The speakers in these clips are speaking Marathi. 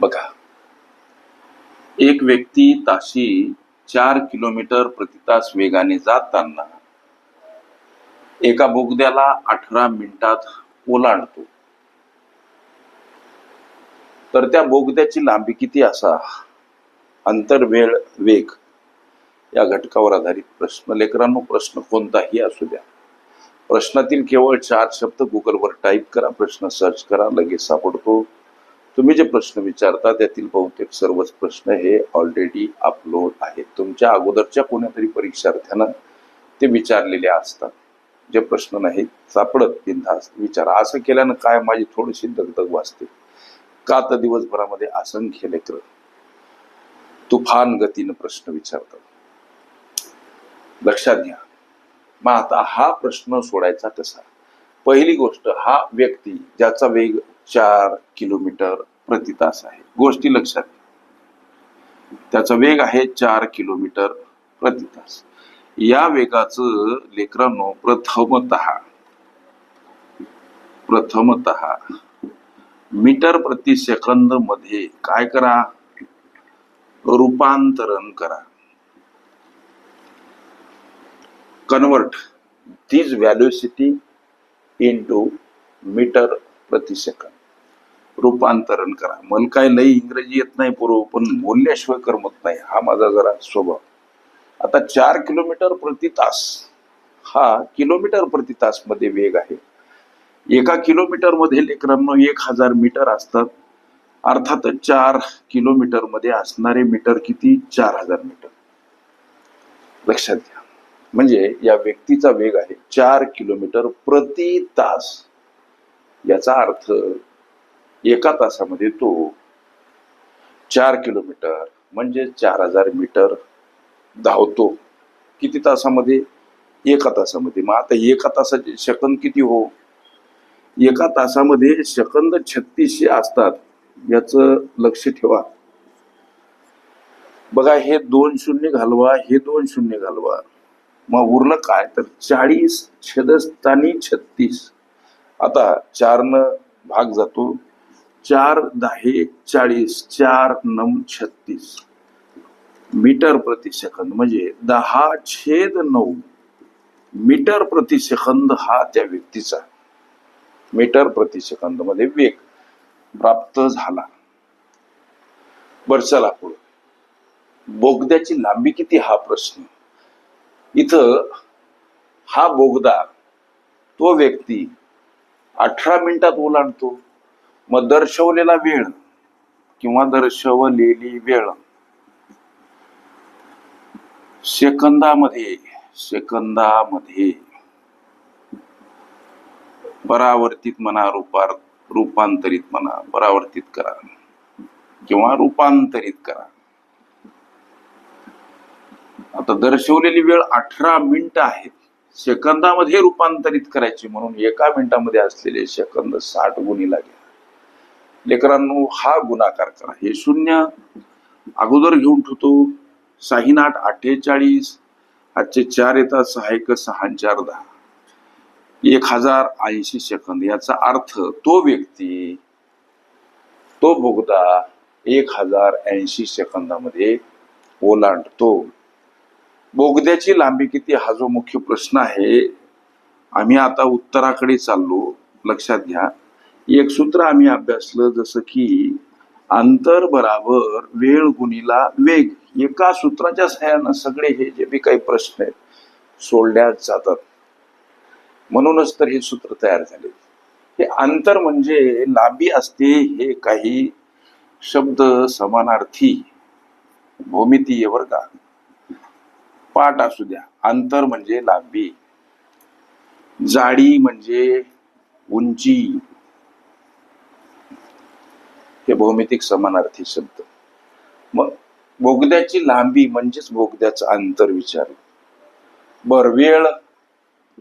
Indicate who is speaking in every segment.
Speaker 1: बघा. एक व्यक्ती ताशी चार किलोमीटर प्रति तास वेगाने जाताना एका बोगद्याला अठरा मिनिटात ओलांडतो. तर त्या बोगद्याची लांबी किती असा? अंतर वेळ वेग या घटकावर आधारित प्रश्न. लेकरांनो प्रश्न कोणताही असू द्या. प्रश्नातील केवळ चार शब्द गुगलवर टाईप करा प्रश्न सर्च करा लगेच सापडतो. तुम्ही जे प्रश्न विचारता त्यातील बहुतेक सर्वच प्रश्न हे ऑलरेडी अपलोड आहेत. तुमच्या अगोदरच्या कोणत्यातरी परीक्षार्थ्यानं ते विचारलेले असतात. जे प्रश्न नाहीत सापडत बिनधास्त विचारा असं केल्यानं काय माझी थोडीशी दगदग वाचते? का तर दिवसभरामध्ये असंख्य लेकर तुफान गतीनं प्रश्न विचारतात? लक्षात घ्या. मग आता हा प्रश्न सोडायचा कसा? पहिली गोष्ट हा व्यक्ती ज्याचा वेग चार किलोमीटर प्रति तास आहे. गोष्टी लक्षात घ्या. त्याचा वेग आहे चार किलोमीटर प्रति तास. या वेगाचं लेकरांनो प्रथमत प्रथमत मीटर प्रति सेकंदमध्ये काय करा? रूपांतरण करा. Convert this velocity to metre प्रति सेकंद. रूपांतरण करा. मला काय लई इंग्रजी येत नाही पूर्व पण बोलल्याशिवाय करमत नाही. हा माझा जरा स्वभाव. आता चार किलोमीटर प्रति तास. हा किलोमीटर प्रति तासमध्ये वेग आहे. एका किलोमीटरमध्ये लेकरांनो एक हजार मीटर असतात. अर्थात चार किलोमीटरमध्ये असणारे मीटर किती? चार हजार मीटर. लक्षात घ्या. म्हणजे या व्यक्तीचा वेग आहे चार किलोमीटर प्रति तास. याचा अर्थ एका तासामध्ये तो चार किलोमीटर म्हणजे चार हजार मीटर धावतो. किती तासामध्ये? एका तासामध्ये. मग आता एका तासाचे सेकंद किती हो? एका तासामध्ये सेकंद छत्तीसशे असतात याचं लक्ष ठेवा. बघा हे दोन शून्य घालवा हे दोन शून्य घालवा. मग उरलं काय? तर चाळीस छेदस्थानी छत्तीस. आता चारनं भाग जातो. चार दहे चाळीस चार नऊ छत्तीस. मीटर प्रति सेकंद म्हणजे दहा छेद नऊ. मीटर प्रति सेकंद हा त्या व्यक्तीचा. मीटर प्रति सेकंदमध्ये वेग प्राप्त झाला. बर चला पुढे. बोगद्याची लांबी किती हा प्रश्न? इथं हा बोगदा तो व्यक्ती अठरा मिनिटात ओलांडतो. मग दर्शवलेला वेळ किंवा दर्शवलेली वेळ सेकंदामध्ये सेकंदामध्ये परावर्तित म्हणा रूपार रूपांतरित म्हणा परावर्तित करा किंवा रूपांतरित करा. आता दर्शवलेली वेळ अठरा मिनिटं आहेत. सेकंदामध्ये रूपांतरित करायची म्हणून एका मिनिटामध्ये असलेले सेकंद साठ गुणी लागेल. लेकरांनो हा गुणाकार करा. हे शून्य अगोदर घेऊन ठेवतो. साहीन आठ अठ्ठेचाळीस आजचे चार येतात. सहा एक सहा चार दहा. एक हजार ऐंशी सेकंद. याचा अर्थ तो व्यक्ती तो बोगदा एक हजार ऐंशी सेकंदामध्ये ओलांडतो. बोगद्याची लांबी किती? हा जो मुख्य प्रश्न आहे आम्ही आता उत्तराकडे चाललो. लक्षात घ्या. एक सूत्र आम्ही अभ्यासलं जसं की अंतर बराबर वेळ गुणीला वेग. एका सूत्राच्या सहाय्यानं सगळे हे जे बी काही प्रश्न आहेत सोडल्या जातात. म्हणूनच तर हे सूत्र तयार झाले. हे अंतर म्हणजे लांबी असते हे काही शब्द समानार्थी भूमितीय बर का पाठ असू द्या. अंतर म्हणजे लांबी. जाडी म्हणजे उंची. हे भौमितिक समानार्थी शब्द. मग बोगद्याची लांबी म्हणजेच बोगद्याचं अंतर विचार. बर वेळ?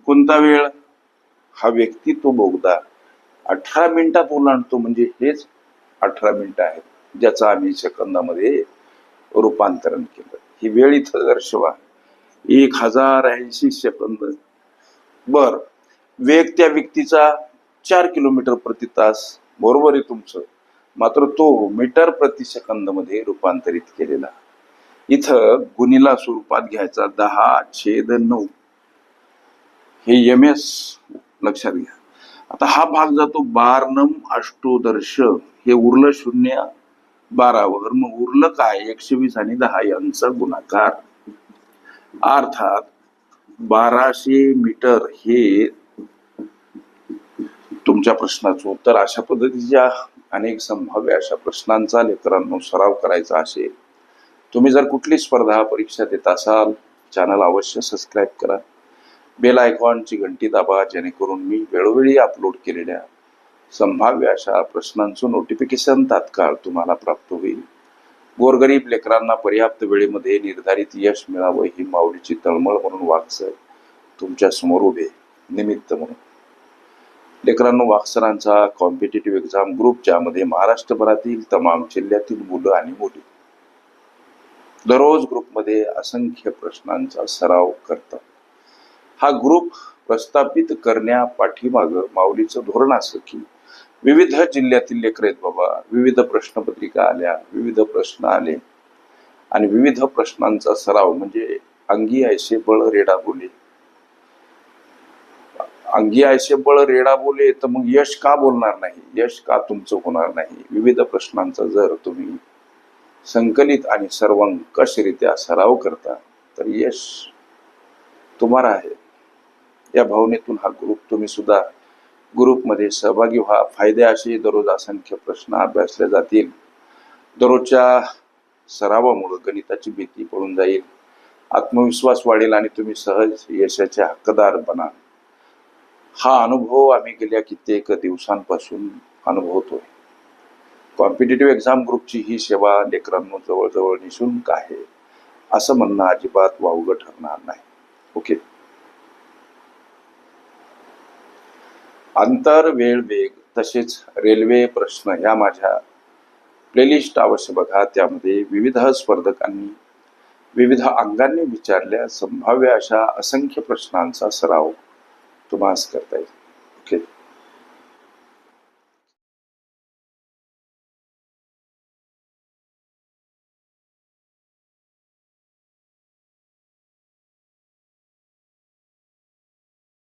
Speaker 1: कोणता वेळ? हा व्यक्ती तो बोगदा. अठरा मिनिटात ओलांडतो म्हणजे हेच अठरा मिनिटं आहेत ज्याचं आम्ही सेकंदामध्ये रूपांतरण केलं. ही वेळ इथं दर्शवा. एक हजार ऐंशी सेकंद. बर वेग त्या व्यक्तीचा चार किलोमीटर प्रति तास. बरोबर आहे तुमचं. मात्र तो मीटर प्रतिसेकंदमध्ये मध्ये रूपांतरित केलेला. इथं गुणिला स्वरूपात घ्यायचा दहा छेद नऊ. हे एम एस लक्षात घ्या. आता हा भाग जातो बारनम अष्टोदर्श. हे उरलं शून्य बारावर. मग उरलं काय? एकशे वीस आणि दहा यांचा गुणाकार. अर्थात बाराशे मीटर हे तुमच्या प्रश्नाचं उत्तर अशा पद्धतीच्या अनेक संभाव्य अशा प्रश्नांचा लेकरांनो सराव करायचा असेल तुम्ही जर कुठली स्पर्धा परीक्षा देत असाल चॅनल अवश्य सबस्क्राईब करा. बेल आयकॉनची घंटी दाबा जेणेकरून मी वेळोवेळी अपलोड केलेल्या संभाव्य अशा प्रश्नांचं नोटिफिकेशन तात्काळ तुम्हाला प्राप्त होईल. गोरगरीब लेकरांना पर्याप्त वेळेमध्ये निर्धारित यश मिळावं ही माऊलीची तळमळ म्हणून वागसर तुमच्यासमोर उभे. निमित्त म्हणून. लेकरांनो वाक्सरांचा कॉम्पिटेटिव्ह एक्झाम ग्रुप ज्यामध्ये महाराष्ट्रभरातील तमाम जिल्ह्यातील मुलं आणि मुली दररोज ग्रुपमध्ये असंख्य प्रश्नांचा सराव करतात. हा ग्रुप प्रस्थापित करण्यापाठीमाग माऊलीचं धोरण असं की विविध जिल्ह्यातील लेकर आहेत बाबा विविध प्रश्नपत्रिका आल्या विविध प्रश्न आले आणि विविध प्रश्नांचा सराव म्हणजे अंगी ऐसे बळ रेडा बोले अंगी आयशेबळ रेडा बोले तर मग यश का बोलणार नाही? यश का तुमचं होणार नाही? विविध प्रश्नांचा जर तुम्ही संकलित आणि सर्वंकषरित्या सराव करता तर यश तुम्हाला आहे. या भावनेतून हा ग्रुप तुम्ही सुद्धा ग्रुपमध्ये सहभागी व्हा. फायदे असे दररोज असंख्य प्रश्न अभ्यासले जातील. दररोजच्या सरावामुळे गणिताची भीती पडून जाईल. आत्मविश्वास वाढेल आणि तुम्ही सहज यशाचे हक्कदार बनाल. हा अनुभव आम्ही गेल्या कित्येक दिवसांपासून अनुभवतोय. कॉम्पिटेटिव्ह एक्झाम ग्रुपची ही सेवा लेकरांनो जवळजवळ निशुल्क आहे असं म्हणणं अजिबात वावगं ठरणार नाही. ओके अंतर वेळ वेग तसेच रेल्वे प्रश्न या माझ्या प्लेलिस्ट अवश्य बघा. त्यामध्ये विविध स्पर्धकांनी विविध अंगांनी विचारल्या संभाव्य अशा असंख्य प्रश्नांचा सराव तुम्हाला करता येईल. ओके